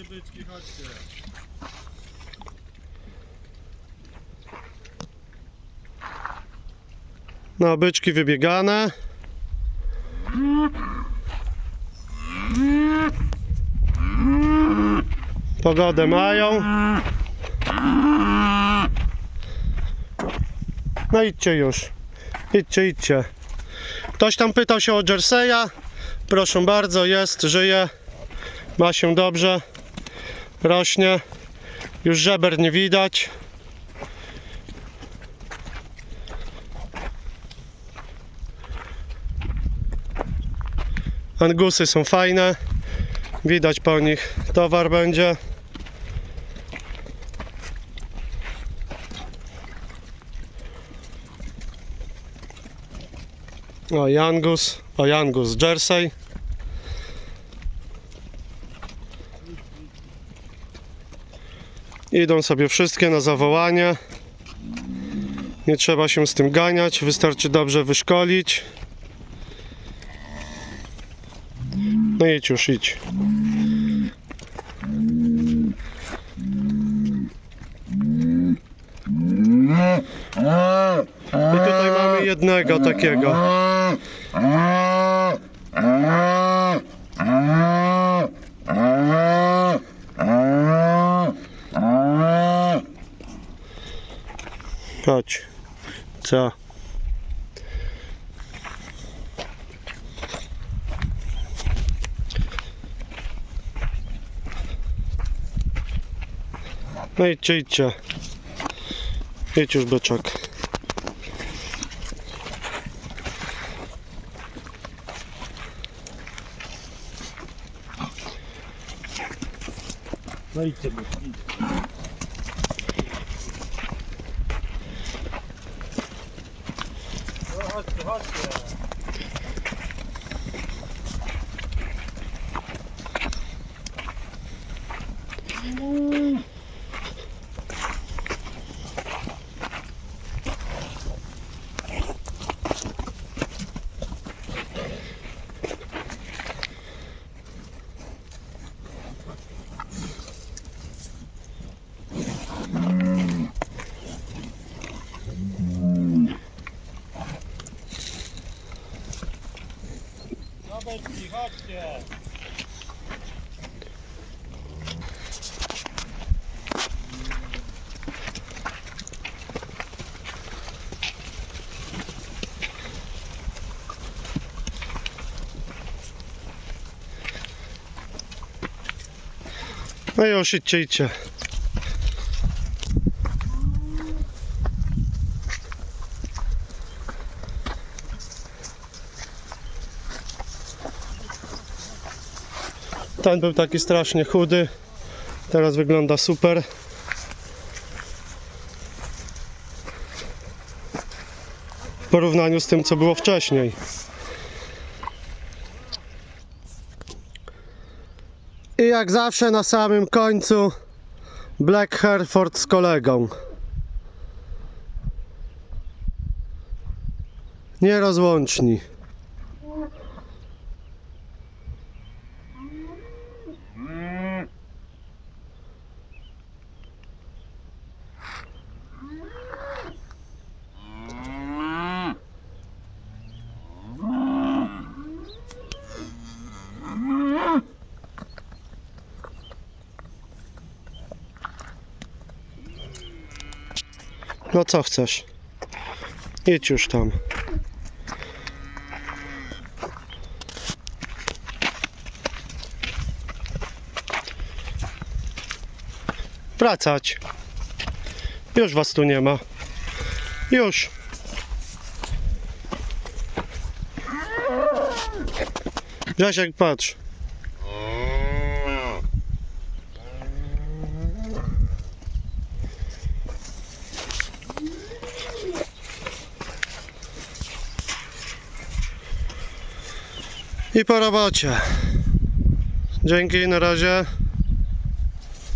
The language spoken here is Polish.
Chodźcie byczki, chodźcie. No, byczki wybiegane. Pogodę mają. No idźcie już. Idźcie, idźcie. Ktoś tam pytał się o Jerseya. Proszę bardzo, jest, żyje. Ma się dobrze. Rośnie. Już żeber nie widać. Angusy są fajne. Widać po nich towar będzie. O, i Angus. O, i Angus Jersey. Idą sobie wszystkie na zawołanie. Nie trzeba się z tym ganiać, wystarczy dobrze wyszkolić. No idź już, idź. I tutaj mamy jednego takiego. Chodź. Co? No idźcie, idźcie. Idź już byczek. No idźcie idźcie. Chodźcie, chodźcie. Byczki, chodźcie. No już idźcie, idźcie. Ten był taki strasznie chudy. Teraz wygląda super. W porównaniu z tym, co było wcześniej. I jak zawsze na samym końcu Black Hereford z kolegą. Nierozłączni. No co chcesz? Idź już tam. Wracać. Już was tu nie ma. Już. Grzesiek, patrz. I po robocie. Dzięki, na razie.